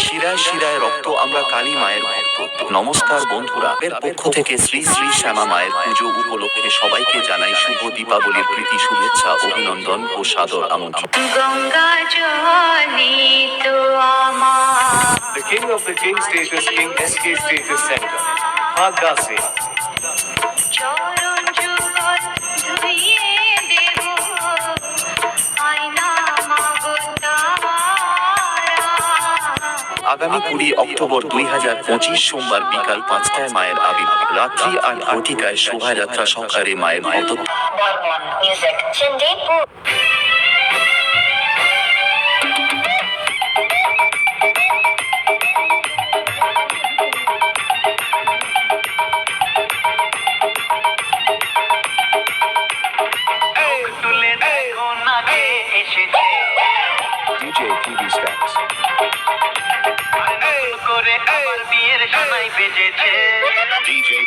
শিরায় শিরায় রক্ত আমরা কালী মায়ের ভক্ত নমস্কার বন্ধুরা এর পক্ষ থেকে শ্রী শ্রী শ্যামা মায়ের পুজো উপলক্ষে সবাইকে জানাই শুভ দীপাবলির প্রীতি শুভেচ্ছা অভিনন্দন ও সাদর আমন্ত্রণ গঙ্গা জলে তো আমার The King of the King Status King SK Status Center. Hagase. আগামী কুড়ি অক্টোবর দুই হাজার পঁচিশ সোমবার বিকাল পাঁচটায় মায়ের আবির্ভাব। রাত্রি আর ঘটিকায় শোভাযাত্রা সহকারে মায়ের DJ TV Stacks. DJ